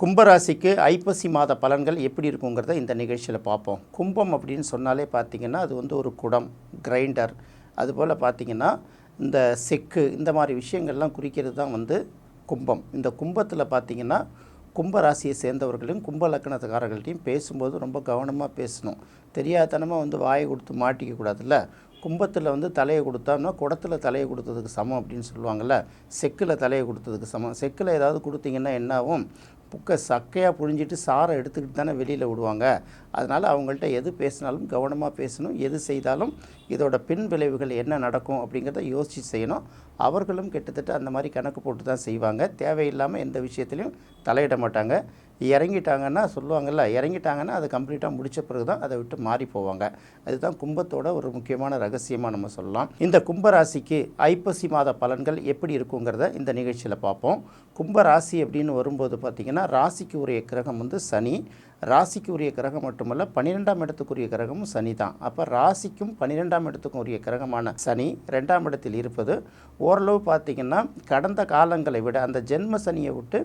கும்பராசிக்கு ஐப்பசி மாத பலன்கள் எப்படி இருக்குங்கிறத இந்த நிகழ்ச்சியில் பார்ப்போம். கும்பம் அப்படின்னு சொன்னாலே பார்த்தீங்கன்னா அது வந்து ஒரு குடம் கிரைண்டர். அதுபோல் பார்த்திங்கன்னா இந்த செக்கு இந்த மாதிரி விஷயங்கள்லாம் குறிக்கிறது தான் வந்து கும்பம். இந்த கும்பத்தில் பார்த்தீங்கன்னா கும்பராசியை சேர்ந்தவர்களையும் கும்ப லக்கணத்துக்காரர்கள்ட்டையும் பேசும்போது ரொம்ப கவனமாக பேசணும். தெரியாதனமாக வந்து வாயை கொடுத்து மாட்டிக்க கூடாதுல்ல? கும்பத்தில் வந்து தலையை கொடுத்தோம்னா குடத்தில் தலையை கொடுத்ததுக்கு சமம் அப்படின்னு சொல்லுவாங்கள்ல செக்கில் தலையை கொடுத்ததுக்கு சமம். செக்கில் ஏதாவது கொடுத்தீங்கன்னா என்னாகும் புக்கை சக்கையாக புழிஞ்சிட்டு சாரை எடுத்துக்கிட்டு தானே வெளியில் விடுவாங்க. அதனால் அவங்கள்ட்ட எது பேசினாலும் கவனமாக பேசணும். எது செய்தாலும் இதோட பின் விளைவுகள் என்ன நடக்கும் அப்படிங்கிறத யோசித்து செய்யணும். அவர்களும் கிட்டத்தட்ட அந்த மாதிரி கணக்கு போட்டு தான் செய்வாங்க. தேவையில்லாமல் எந்த விஷயத்துலையும் தலையிட மாட்டாங்க. இறங்கிட்டாங்கன்னா சொல்லுவாங்கல்ல இறங்கிட்டாங்கன்னா அதை கம்ப்ளீட்டாக முடித்த பிறகு தான் அதை விட்டு மாறி போவாங்க. அதுதான் கும்பத்தோட ஒரு முக்கியமான ரகசியமாக நம்ம சொல்லலாம். இந்த கும்பராசிக்கு ஐப்பசி மாத பலன்கள் எப்படி இருக்குங்கிறத இந்த நிகழ்ச்சியில் பார்ப்போம். கும்பராசி அப்படின்னு வரும்போது பார்த்திங்கன்னா ராசிக்கு உரிய கிரகம் வந்து சனி. ராசிக்கு உரிய கிரகம் மட்டுமல்ல பன்னிரெண்டாம் இடத்துக்குரிய கிரகமும் சனி தான். அப்போ ராசிக்கும் பன்னிரெண்டாம் இடத்துக்கும் உரிய கிரகமான சனி ரெண்டாம் இடத்தில் இருப்பது. ஓரளவு பார்த்திங்கன்னா கடந்த காலங்களை விட அந்த ஜென்ம சனியை விட்டு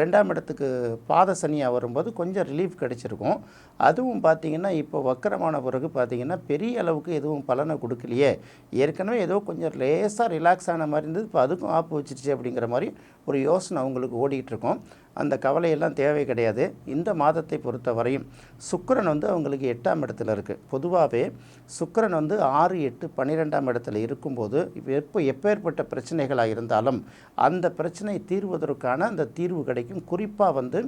ரெண்டாம் இடத்துக்கு பாத சனியாக வரும்போது கொஞ்சம் ரிலீஃப் கிடைச்சிருக்கும். அதுவும் பார்த்திங்கன்னா இப்போ வக்கரமான பிறகு பார்த்திங்கன்னா பெரிய அளவுக்கு எதுவும் பலனை கொடுக்கலையே. ஏற்கனவே ஏதோ கொஞ்சம் லேசாக ரிலாக்ஸ் ஆன மாதிரி இருந்தது. இப்போ அதுக்கும் ஆப்பு வச்சிருச்சு அப்படிங்கிற மாதிரி ஒரு யோசனை அவங்களுக்கு ஓடிக்கிட்டு இருக்கும். அந்த கவலையெல்லாம் தேவை கிடையாது. இந்த மாதத்தை பொறுத்த பொறுத்தவரையும் சுக்கரன் வந்து அவங்களுக்கு எட்டாம் இடத்துல இருக்குது பொதுவாகவே சுக்கரன் வந்து ஆறு எட்டு பன்னிரெண்டாம் இடத்துல இருக்கும்போது எப்போ எப்பேற்பட்ட பிரச்சனைகளாக இருந்தாலும் அந்த பிரச்சனை தீர்வதற்கான அந்த தீர்வு கிடைக்கும். குறிப்பாக வந்து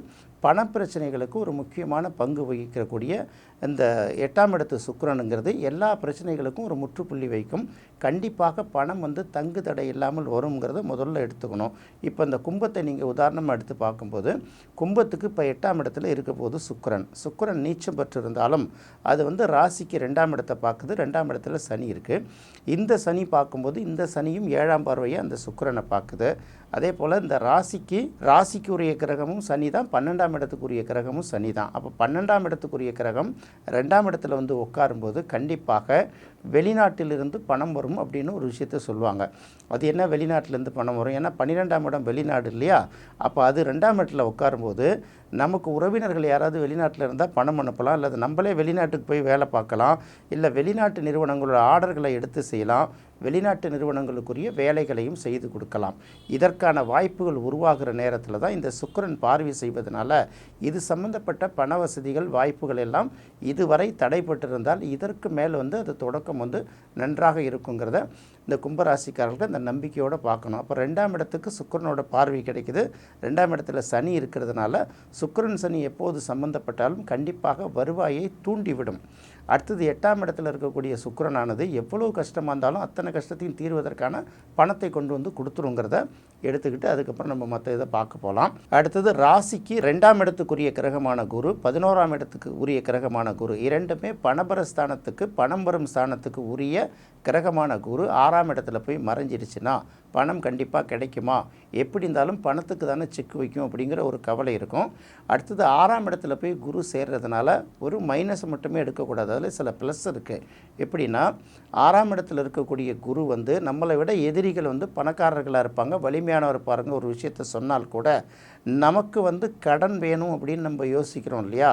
பணப்பிரச்சனைகளுக்கு ஒரு முக்கியமான பங்கு வகிக்கக்கூடிய இந்த எட்டாம் இடத்து சுக்கரனுங்கிறது எல்லா பிரச்சனைகளுக்கும் ஒரு முற்றுப்புள்ளி வைக்கும். கண்டிப்பாக பணம் வந்து தங்கு தடை இல்லாமல் வருங்கிறத முதல்ல எடுத்துக்கணும். இப்போ இந்த கும்பத்தை நீங்கள் உதாரணமாக எடுத்து பார்க்கும்போது கும்பத்துக்கு இப்போ எட்டாம் இடத்துல இருக்க போது சுக்கரன். சுக்கரன் நீச்சம் பெற்று இருந்தாலும் அது வந்து ராசிக்கு ரெண்டாம் இடத்தை பார்க்குது. ரெண்டாம் இடத்துல சனி இருக்குது இந்த சனி பார்க்கும்போது இந்த சனியும் ஏழாம் பார்வையை அந்த சுக்கரனை பார்க்குது. அதே போல் இந்த ராசிக்கு ராசிக்கு உரிய கிரகமும் சனி தான். பன்னெண்டாம் இடத்துக்குரிய கிரகமும் சனி தான். அப்போ பன்னெண்டாம் இடத்துக்குரிய கிரகம் ரெண்டாம் இடத்துல வந்து உட்காரும்போது கண்டிப்பாக வெளிநாட்டிலிருந்து பணம் வரும் அப்படின்னு ஒரு விஷயத்த சொல்லுவாங்க. அது என்ன வெளிநாட்டிலேருந்து பணம் வரும்? ஏன்னா பன்னிரெண்டாம் இடம் வெளிநாடு இல்லையா? அப்போ அது ரெண்டாம் இடத்துல உட்காரும்போது நமக்கு உறவினர்கள் யாராவது வெளிநாட்டில் இருந்தால் பணம் அனுப்பலாம். அல்லது நம்மளே வெளிநாட்டுக்கு போய் வேலை பார்க்கலாம். இல்லை வெளிநாட்டு நிறுவனங்களோட ஆர்டர்களை எடுத்து செய்யலாம். வெளிநாட்டு நிறுவனங்களுக்குரிய வேலைகளையும் செய்து கொடுக்கலாம். இதற்கான வாய்ப்புகள் உருவாகிற நேரத்தில் தான் இந்த சுக்கரன் பார்வை செய்வதனால இது சம்பந்தப்பட்ட பண வசதிகள் வாய்ப்புகள் எல்லாம் இதுவரை தடைப்பட்டிருந்தால் இதற்கு மேல் வந்து அது தொடக்கம் வந்து நன்றாக இருக்குங்கிறத இந்த கும்பராசிக்காரர்கள் இந்த நம்பிக்கையோடு பார்க்கணும். அப்போ ரெண்டாம் இடத்துக்கு சுக்கிரனோட பார்வை கிடைக்குது. ரெண்டாம் இடத்துல சனி இருக்கிறதுனால சுக்கரன் சனி எப்போது சம்பந்தப்பட்டாலும் கண்டிப்பாக வருவாயை தூண்டிவிடும். அடுத்தது எட்டாம் இடத்துல இருக்கக்கூடிய சுக்கிரனானது எவ்வளோ கஷ்டமாக இருந்தாலும் அத்தனை கஷ்டத்தையும் தீர்வதற்கான பணத்தை கொண்டு வந்து கொடுத்துருங்கிறத எடுத்துக்கிட்டு அதுக்கப்புறம் நம்ம மற்ற இதை பார்க்க போகலாம் அடுத்தது ராசிக்கு ரெண்டாம் இடத்துக்குரிய கிரகமான குரு பதினோராம் இடத்துக்கு உரிய கிரகமான குரு. இரண்டுமே பணபர ஸ்தானத்துக்கு பணம் வரும் ஸ்தானத்துக்கு உரிய கிரகமான குரு. ஆறாம் இடத்துல போய் மறைஞ்சிருச்சுன்னா பணம் கண்டிப்பாக கிடைக்குமா? எப்படி இருந்தாலும் பணத்துக்கு தானே செக் வைக்கும் அப்படிங்கிற ஒரு கவலை இருக்கும். அடுத்தது ஆறாம் இடத்துல போய் குரு சேர்றதுனால ஒரு மைனஸ் மட்டுமே எடுக்கக்கூடாது. அதில் சில ப்ளஸ் இருக்குது எப்படின்னா ஆறாம் இடத்துல இருக்கக்கூடிய குரு வந்து நம்மளை விட எதிரிகள் வந்து பணக்காரர்களாக இருப்பாங்க. வலிமையானவர் பாருங்க ஒரு விஷயத்த சொன்னால் கூட நமக்கு வந்து கடன் வேணும் அப்படின்னு நம்ம யோசிக்கிறோம் இல்லையா?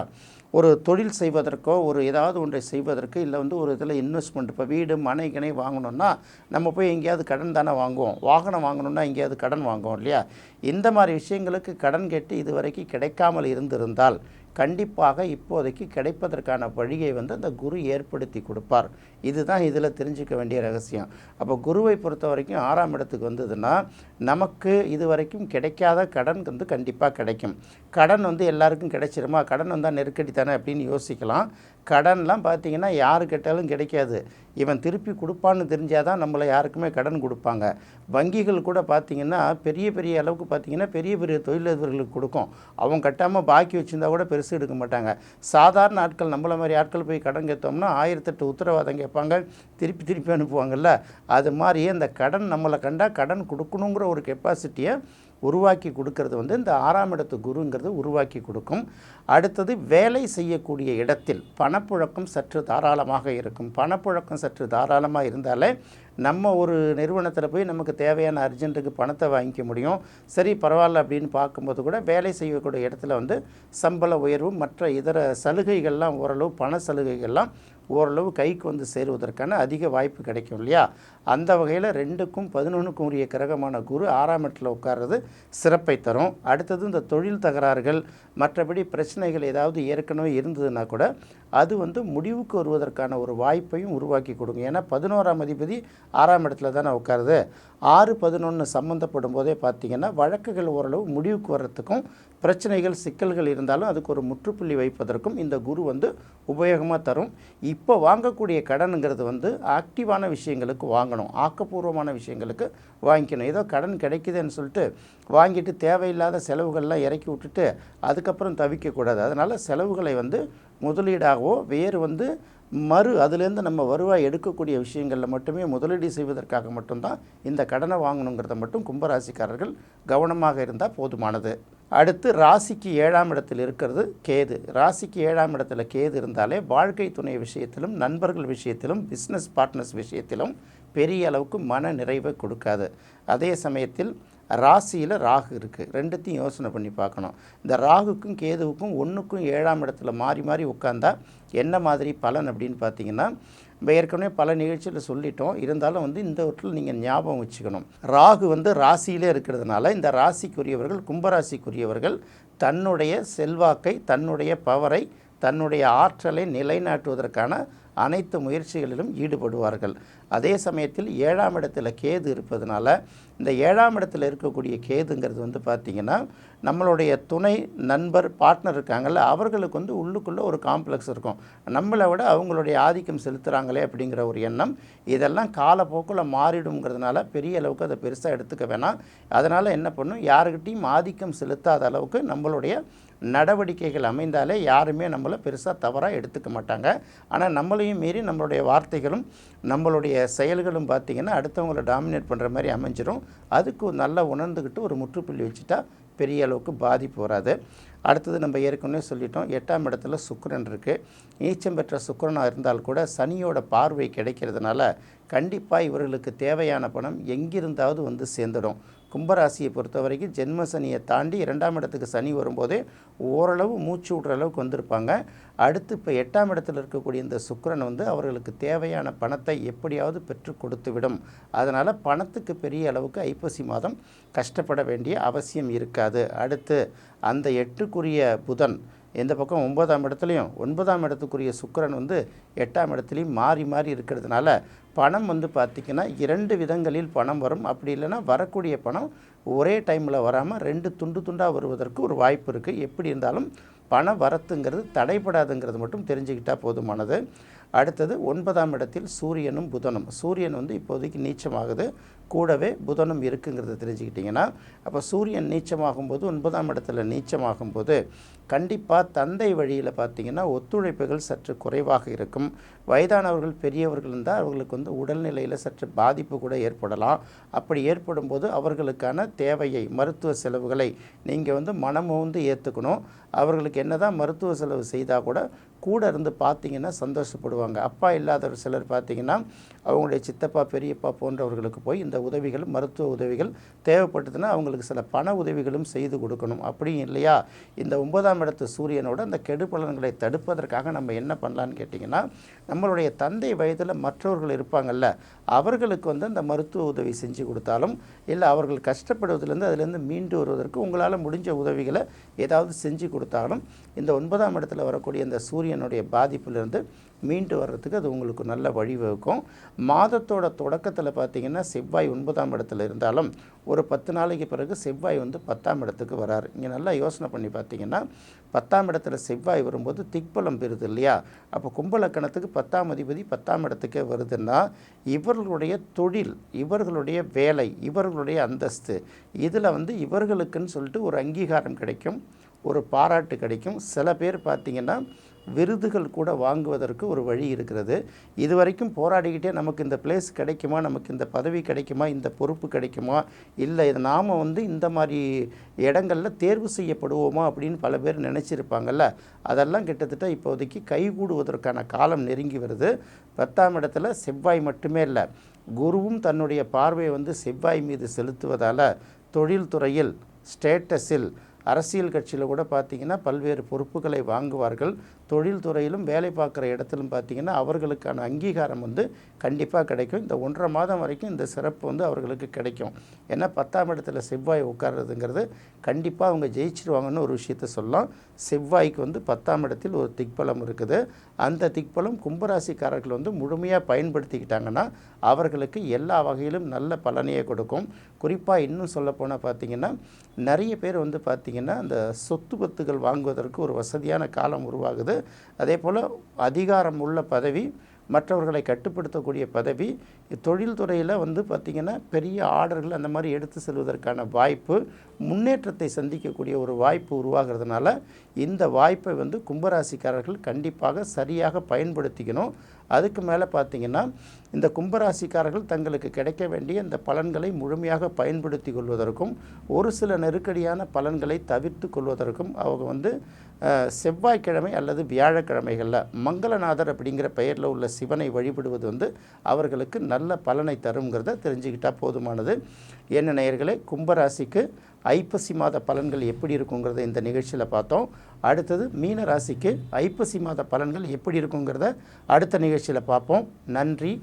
ஒரு தொழில் செய்வதற்கோ ஒரு ஏதாவது ஒன்றை செய்வதற்கு இல்லை வந்து ஒரு இதில் இன்வெஸ்ட்மெண்ட் இப்போ வீடு மனை கிணை வாங்கணும்னா நம்ம போய் எங்கேயாவது கடன் தானே வாங்குவோம். வாகனம் வாங்கணும்னா எங்கேயாவது கடன் வாங்குவோம் இல்லையா? இந்த மாதிரி விஷயங்களுக்கு கடன் கேட்டு இது வரைக்கும் கிடைக்காமல் இருந்திருந்தால் கண்டிப்பாக இப்போதைக்கு கிடைப்பதற்கான வழியை வந்து அந்த குரு ஏற்படுத்தி கொடுப்பார். இதுதான் இதில் தெரிஞ்சுக்க வேண்டிய ரகசியம். அப்போ குருவை பொறுத்த வரைக்கும் ஆறாம் இடத்துக்கு வந்ததுன்னா நமக்கு இது வரைக்கும் கிடைக்காத கடன் வந்து கண்டிப்பாக கிடைக்கும். கடன் வந்து எல்லாருக்கும் கிடைச்சிருமா? கடன் வந்தால் நெருக்கடி தானே அப்படின்னு யோசிக்கலாம். கடன்லாம் பார்த்தீங்கன்னா யார் கேட்டாலும் கிடைக்காது. இவன் திருப்பி கொடுப்பான்னு தெரிஞ்சால் தான் நம்மளை யாருக்குமே கடன் கொடுப்பாங்க. வங்கிகள் கூட பார்த்திங்கன்னா பெரிய பெரிய அளவுக்கு பார்த்திங்கன்னா பெரிய பெரிய தொழிலதிபர்களுக்கு கொடுக்கும். அவங்க கட்டாமல் பாக்கி வச்சுருந்தா கூட பெருசு எடுக்க மாட்டாங்க. சாதாரண ஆட்கள் நம்மள மாதிரி ஆட்கள் போய் கடன் கேட்டோம்னா ஆயிரத்தெட்டு உத்தரவாதம் கேட்பாங்க. திருப்பி திருப்பி அனுப்புவாங்கல்ல. அது மாதிரியே அந்த கடன் நம்மளை கண்டால் கடன் கொடுக்கணுங்கிற ஒரு கெப்பாசிட்டியை உருவாக்கி கொடுக்கறது வந்து இந்த ஆறாம் இடத்து குருங்கிறது உருவாக்கி கொடுக்கும். அடுத்தது வேலை செய்யக்கூடிய இடத்தில் பணப்புழக்கம் சற்று தாராளமாக இருக்கும். பணப்புழக்கம் சற்று தாராளமாக இருந்தாலே நம்ம ஒரு நிறுவனத்தில் போய் நமக்கு தேவையான அர்ஜென்ட்டுக்கு பணத்தை வாங்கிக்க முடியும். சரி பரவாயில்ல அப்படின்னு பார்க்கும்போது கூட வேலை செய்யக்கூடிய இடத்துல வந்து சம்பள உயர்வு மற்ற இதர சலுகைகள்லாம் ஓரளவு பண சலுகைகள்லாம் ஓரளவு கைக்கு வந்து சேருவதற்கான அதிக வாய்ப்பு கிடைக்கும் இல்லையா? அந்த வகையில் ரெண்டுக்கும் பதினொன்றுக்கும் உரிய கிரகமான குரு ஆறாம் இடத்துல உட்கார்றது சிறப்பை தரும். அடுத்தது இந்த தொழில் தகராறுகள் மற்றபடி பிரச்சனைகள் ஏதாவது ஏற்கனவே இருந்ததுன்னா கூட அது வந்து முடிவுக்கு வருவதற்கான ஒரு வாய்ப்பையும் உருவாக்கி கொடுங்க ஏன்னா பதினோராம் அதிபதி ஆறாம் இடத்துல தானே உட்காருது. ஆறு பதினொன்று சம்மந்தப்படும் போதே பார்த்தீங்கன்னா வழக்குகள் ஓரளவு முடிவுக்கு வர்றதுக்கும் பிரச்சனைகள் சிக்கல்கள் இருந்தாலும் அதுக்கு ஒரு முற்றுப்புள்ளி வைப்பதற்கும் இந்த குரு வந்து உபயோகமாக தரும். இப்போ வாங்கக்கூடிய கடனுங்கிறது வந்து ஆக்டிவான விஷயங்களுக்கு வாங்கணும். ஆக்கப்பூர்வமான விஷயங்களுக்கு வாங்கிக்கணும். ஏதோ கடன் கிடைக்குதுன்னு சொல்லிட்டு வாங்கிட்டு தேவையில்லாத செலவுகள்லாம் இறக்கி விட்டுட்டு அதுக்கப்புறம் தவிக்கக்கூடாது. அதனால் செலவுகளை வந்து முதலீடாகவோ வேறு வந்து மறு அதுலேருந்து நம்ம வருவாய் எடுக்கக்கூடிய விஷயங்களில் மட்டுமே முதலீடு செய்வதற்காக மட்டும்தான் இந்த கடனை வாங்கணுங்கிறத மட்டும் கும்பராசிக்காரர்கள் கவனமாக இருந்தால் போதுமானது. அடுத்து ராசிக்கு ஏழாம் இடத்தில் இருக்கிறது கேது. ராசிக்கு ஏழாம் இடத்துல கேது இருந்தாலே வாழ்க்கை துணை விஷயத்திலும் நண்பர்கள் விஷயத்திலும் பிஸ்னஸ் பார்ட்னர்ஸ் விஷயத்திலும் பெரிய அளவுக்கு மன நிறைவை கொடுக்காது. அதே சமயத்தில் ராசியில் ராகு இருக்குது ரெண்டுத்தையும் யோசனை பண்ணி பார்க்கணும். இந்த ராகுக்கும் கேதுவுக்கும் ஒன்றுக்கும் ஏழாம் இடத்துல மாறி மாறி உட்காந்தா என்ன மாதிரி பலன் அப்படின்னு பார்த்தீங்கன்னா நம்ம ஏற்கனவே பல நிகழ்ச்சியில் சொல்லிட்டோம். இருந்தாலும் வந்து இந்த வீட்டில் நீங்கள் ஞாபகம் வச்சுக்கணும். ராகு வந்து ராசியிலே இருக்கிறதுனால இந்த ராசிக்குரியவர்கள் கும்பராசிக்குரியவர்கள் தன்னுடைய செல்வாக்கை தன்னுடைய பவரை தன்னுடைய ஆற்றலை நிலைநாட்டுவதற்கான அனைத்து முயற்சிகளிலும் ஈடுபடுவார்கள். அதே சமயத்தில் ஏழாம் இடத்துல கேது இருப்பதனால இந்த ஏழாம் இடத்துல இருக்கக்கூடிய கேதுங்கிறது வந்து பார்த்திங்கன்னா நம்மளுடைய துணை நண்பர் பார்ட்னர் இருக்காங்கல்ல அவர்களுக்கு வந்து உள்ளுக்குள்ளே ஒரு காம்ப்ளெக்ஸ் இருக்கும். நம்மளை விட அவங்களுடைய ஆதிக்கம் செலுத்துகிறாங்களே அப்படிங்கிற ஒரு எண்ணம் இதெல்லாம் காலப்போக்கில் மாறிடுங்கிறதுனால பெரிய அளவுக்கு அதை பெருசாக எடுத்துக்க வேணாம். அதனால் என்ன பண்ணும்? யாருக்கிட்டையும் ஆதிக்கம் செலுத்தாத அளவுக்கு நம்மளுடைய நடவடிக்கைகள் அமைந்தாலே யாருமே நம்மளை பெருசாக தவறாக எடுத்துக்க மாட்டாங்க. ஆனால் நம்மளையும் மீறி நம்மளுடைய வார்த்தைகளும் நம்மளுடைய செயல்களும் பார்த்திங்கன்னா அடுத்தவங்களை டாமினேட் பண்ணுற மாதிரி அமைஞ்சிடும் அதுக்கு நல்லா உணர்ந்துக்கிட்டு ஒரு முற்றுப்புள்ளி வச்சுட்டா பெரிய அளவுக்கு பாதிப்பு வராது. அடுத்தது நம்ம ஏற்கனவே சொல்லிட்டோம் எட்டாம் இடத்துல சுக்கரன் இருக்குது நீச்சம் பெற்ற சுக்கரனாக இருந்தால் கூட சனியோட பார்வை கிடைக்கிறதுனால கண்டிப்பாக இவர்களுக்கு தேவையான பணம் எங்கிருந்தாவது வந்து சேர்ந்துடும். கும்பராசியை பொறுத்த வரைக்கும் ஜென்ம சனியை தாண்டி இரண்டாம் இடத்துக்கு சனி வரும்போதே ஓரளவு மூச்சு விடுற அளவுக்கு வந்திருப்பாங்க. அடுத்து இப்போ எட்டாம் இடத்துல இருக்கக்கூடிய இந்த சுக்கரன் வந்து அவர்களுக்கு தேவையான பணத்தை எப்படியாவது பெற்று கொடுத்து விடும். அதனால் பணத்துக்கு பெரிய அளவுக்கு ஐப்பசி மாதம் கஷ்டப்பட வேண்டிய அவசியம் இருக்காது. அடுத்து அந்த எட்டுக்குரிய புதன் எந்த பக்கம் ஒன்பதாம் இடத்துலையும் ஒன்பதாம் இடத்துக்குரிய சுக்கரன் வந்து எட்டாம் இடத்துலையும் மாறி மாறி இருக்கிறதுனால பணம் வந்து பார்த்திங்கன்னா இரண்டு விதங்களில் பணம் வரும். அப்படி இல்லைன்னா வரக்கூடிய பணம் ஒரே டைமில் வராமல் ரெண்டு துண்டு துண்டாக வருவதற்கு ஒரு வாய்ப்பு இருக்குது எப்படி இருந்தாலும் பண வரத்துங்கிறது தடைபடாதுங்கிறது மட்டும் தெரிஞ்சுக்கிட்டால் போதுமானது. அடுத்தது ஒன்பதாம் இடத்தில் சூரியனும் புதனும். சூரியன் வந்து இப்போதைக்கு நீச்சமாகுது. கூடவே புதனும் இருக்குங்கிறத தெரிஞ்சுக்கிட்டிங்கன்னா அப்போ சூரியன் நீச்சமாகும்போது ஒன்பதாம் இடத்துல நீச்சமாகும்போது கண்டிப்பாக தந்தை வழியில் பார்த்திங்கன்னா ஒத்துழைப்புகள் சற்று குறைவாக இருக்கும். வயதானவர்கள் பெரியவர்கள் இருந்தால் அவர்களுக்கு வந்து உடல்நிலையில் சற்று பாதிப்பு கூட ஏற்படலாம். அப்படி ஏற்படும் போது அவர்களுக்கான தேவையை மருத்துவ செலவுகளை நீங்கள் வந்து மனமுந்து ஏற்றுக்கணும் அவர்களுக்கு என்னதான் மருத்துவ செலவு செய்தால் கூட கூட இருந்து பார்த்தீங்கன்னா சந்தோஷப்படுவாங்க. அப்பா இல்லாதவர் சிலர் பார்த்தீங்கன்னா அவங்களுடைய சித்தப்பா பெரியப்பா போன்றவர்களுக்கு போய் இந்த உதவிகள் மருத்துவ உதவிகள் தேவைப்பட்டதுன்னா அவங்களுக்கு சில பண உதவிகளும் செய்து கொடுக்கணும். அப்படியும் இல்லையா? இந்த ஒன்பதாம் இடத்து சூரியனோட அந்த கெடு பலன்களை தடுப்பதற்காக நம்ம என்ன பண்ணலான்னு கேட்டிங்கன்னா நம்மளுடைய தந்தை வயதில் மற்றவர்கள் இருப்பாங்கல்ல அவர்களுக்கு வந்து அந்த மருத்துவ உதவி செஞ்சு கொடுத்தாலும் இல்லை அவர்கள் கஷ்டப்படுவதிலேருந்து அதிலேருந்து மீண்டு வருவதற்கு உங்களால் முடிஞ்ச உதவிகளை ஏதாவது செஞ்சு கொடுத்தாலும் இந்த ஒன்பதாம் இடத்துல வரக்கூடிய அந்த சூரியன் சூரியனுடைய பாதிப்பிலிருந்து மீண்டு வர்றதுக்கு அது உங்களுக்கு நல்ல வழிவகுக்கும் மாதத்தோட தொடக்கத்தில் பார்த்தீங்கன்னா செவ்வாய் ஒன்பதாம் இடத்துல இருந்தாலும் ஒரு பத்து நாளைக்கு பிறகு செவ்வாய் வந்து பத்தாம் இடத்துக்கு வராரு. இங்கே நல்லா யோசனை பண்ணி பார்த்தீங்கன்னா பத்தாம் இடத்துல செவ்வாய் வரும்போது திக்பலம் பெறுது இல்லையா? அப்போ கும்பலக்கணத்துக்கு பத்தாம் அதிபதி பத்தாம் இடத்துக்கே வருதுன்னா இவர்களுடைய தொழில் இவர்களுடைய வேலை இவர்களுடைய அந்தஸ்து இதில் வந்து இவர்களுக்குன்னு சொல்லிட்டு ஒரு அங்கீகாரம் கிடைக்கும் ஒரு பாராட்டு கிடைக்கும். சில பேர் பார்த்திங்கன்னா விருதுகள் கூட வாங்குவதற்கு ஒரு வழி இருக்கிறது. இதுவரைக்கும் போராடிக்கிட்டே நமக்கு இந்த பிளேஸ் கிடைக்குமா? நமக்கு இந்த பதவி கிடைக்குமா? இந்த பொறுப்பு கிடைக்குமா? இல்லை இது நாம் வந்து இந்த மாதிரி இடங்களில் தேர்வு செய்யப்படுவோமா? அப்படின்னு பல பேர் நினச்சிருப்பாங்கல்ல. அதெல்லாம் கிட்டத்தட்ட இப்போதைக்கு கைகூடுவதற்கான காலம் நெருங்கி வருது. பத்தாம் இடத்துல செவ்வாய் மட்டுமே இல்லை குருவும் தன்னுடைய பார்வையை வந்து செவ்வாய் மீது செலுத்துவதால் தொழில்துறையில் ஸ்டேட்டஸில் அரசியல் கட்சியில் கூட பார்த்திங்கன்னா பல்வேறு பொறுப்புகளை வாங்குவார்கள். தொழில்துறையிலும் வேலை பார்க்குற இடத்திலும் பார்த்திங்கன்னா அவர்களுக்கான அங்கீகாரம் வந்து கண்டிப்பாக கிடைக்கும். இந்த ஒன்றரை மாதம் வரைக்கும் இந்த சிறப்பு வந்து அவர்களுக்கு கிடைக்கும். ஏன்னா பத்தாம் இடத்துல செவ்வாய் உட்கார்றதுங்கிறது கண்டிப்பாக அவங்க ஜெயிச்சிருவாங்கன்னு ஒரு விஷயத்த சொல்லலாம். செவ்வாய்க்கு வந்து பத்தாம் இடத்தில் ஒரு திக்பலம் இருக்குது. அந்த திக்பலம் கும்பராசிக்காரர்கள் வந்து முழுமையாக பயன்படுத்திக்கிட்டாங்கன்னா அவர்களுக்கு எல்லா வகையிலும் நல்ல பலனையை கொடுக்கும். குறிப்பாக இன்னும் சொல்லப்போனால் பார்த்திங்கன்னா நிறைய பேர் வந்து பார்த்திங்கன்னா அந்த சொத்து பத்துகள் வாங்குவதற்கு ஒரு வசதியான காலம் உருவாகுது. அதே போல் அதிகாரம் உள்ள பதவி மற்றவர்களை கட்டுப்படுத்தக்கூடிய பதவி தொழில்துறையில் வந்து பார்த்திங்கன்னா பெரிய ஆர்டர்கள் அந்த மாதிரி எடுத்து செல்வதற்கான வாய்ப்பு முன்னேற்றத்தை சந்திக்கக்கூடிய ஒரு வாய்ப்பு உருவாகிறதுனால இந்த வாய்ப்பை வந்து கும்பராசிக்காரர்கள் கண்டிப்பாக சரியாக பயன்படுத்திக்கணும். அதுக்கு மேலே பார்த்திங்கன்னா இந்த கும்பராசிக்காரர்கள் தங்களுக்கு கிடைக்க வேண்டிய இந்த பலன்களை முழுமையாக பயன்படுத்தி கொள்வதற்கும் ஒரு சில நெருக்கடியான பலன்களை தவிர்த்து கொள்வதற்கும் அவங்க வந்து செவ்வாய்க்கிழமை அல்லது வியாழக்கிழமைகளில் மங்களநாதர் அப்படிங்கிற பெயரில் உள்ள சிவனை வழிபடுவது வந்து அவர்களுக்கு நல்ல பலனை தருங்கிறத தெரிஞ்சுக்கிட்டால் போதுமானது. என்ன நேயர்களே கும்பராசிக்கு ஐப்பசி மாத பலன்கள் எப்படி இருக்குங்கிறத இந்த நிகழ்ச்சியில் பார்த்தோம். அடுத்தது மீன ராசிக்கு ஐப்பசி மாத பலன்கள் எப்படி இருக்குங்கிறத அடுத்த நிகழ்ச்சியில் பார்ப்போம். நன்றி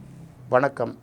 வணக்கம்.